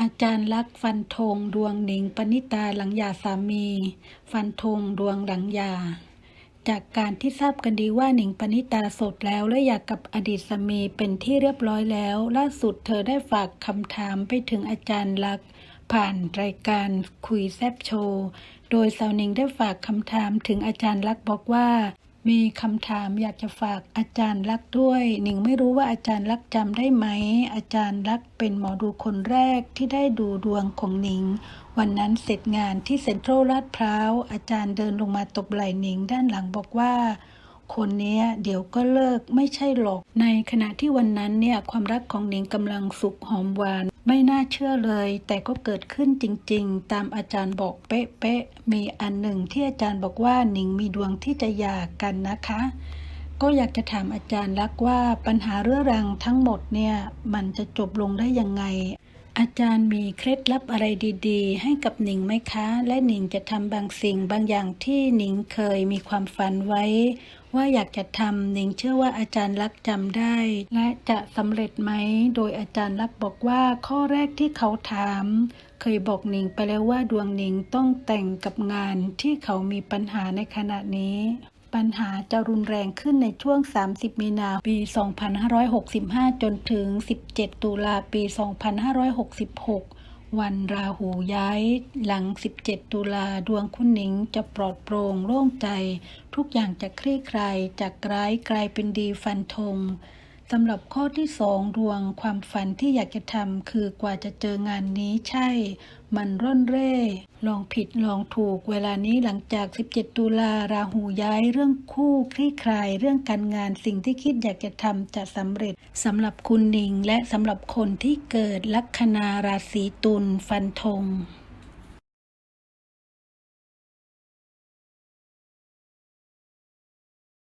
อาจารย์ลักษณ์ฟันธงดวงหนิงปณิตาหลังหย่าสามี ฟันธงดวงหลังหย่าจากการที่ทราบกันดีว่าหนิงปณิตาสดแล้วและอยากกับอดีตสามีเป็นที่เรียบร้อยแล้ว ล่าสุดเธอได้ฝากคำถามไปถึงอาจารย์ลักษณ์ผ่านรายการคุยแซบโชว์ โดยสาวหนิงได้ฝากคำถามถึงอาจารย์ลักษณ์บอกว่า มีคำถามอยากจะฝากอาจารย์ลักษ์ด้วย หนิงไม่รู้ว่าอาจารย์ลักษ์จำได้ไหม อาจารย์ลักษ์เป็นหมอดูคนแรกที่ได้ดูดวงของหนิง วันนั้นเสร็จงานที่เซ็นทรัลลาดพร้าวอาจารย์เดินลงมาตบไหล่หนิงด้านหลังบอกว่า คนเนี้ยเดี๋ยวก็เลิกไม่ใช่หรอก ในขณะที่วันนั้นเนี่ยความรักของหนิงกำลังสุกหอมหวาน ไม่น่าเชื่อเลย แต่ก็เกิดขึ้นจริง ๆ ตามอาจารย์บอกเป๊ะๆมีอันหนึ่งที่อาจารย์บอกว่าหนิงมีดวงที่จะหย่ากันนะคะ ก็อยากจะถามอาจารย์ลักว่าปัญหาเรื้อรังทั้งหมดเนี่ยมันจะจบลงได้ยังไง อาจารย์มีเคล็ดลับอะไรดีๆ ให้กับหนิงไหมคะ และหนิงจะทำบางสิ่งบางอย่างที่หนิงเคยมีความฝันไว้ ว่าอยากจะทำหนิงเชื่อว่าอาจารย์ลักจำได้ และจะสำเร็จไหม โดยอาจารย์ลักบอกว่าข้อแรกที่เขาถาม เคยบอกหนิงไปแล้วว่าดวงหนิงต้องแต่งกับงานที่เขามีปัญหาในขณะนี้ ปัญหาจะรุนแรงขึ้นในช่วง 30 มีนาปี 2565 จนถึง 17 ตุลาปี 2566 วันราหูย้าย หลัง 17 ตุลาดวงคุณหนิงจะปลอดโปร่งโล่งใจ ทุกอย่างจะคลี่คลายจากร้ายกลายเป็นดีฟันธง สำหรับข้อที่สองดวงความฝันที่อยากจะทำคือกว่าจะเจองานนี้ใช่ มันร่อนเร่ ลองผิดลองถูกเวลานี้หลังจาก 17 ตุลาราหูย้ายเรื่องคู่คลี่คลายเรื่องการงานสิ่งที่คิดอยากจะทำจะสำเร็จสำหรับคุณหนิงและสำหรับคนที่เกิดลัคนาราศีตุลฟันธง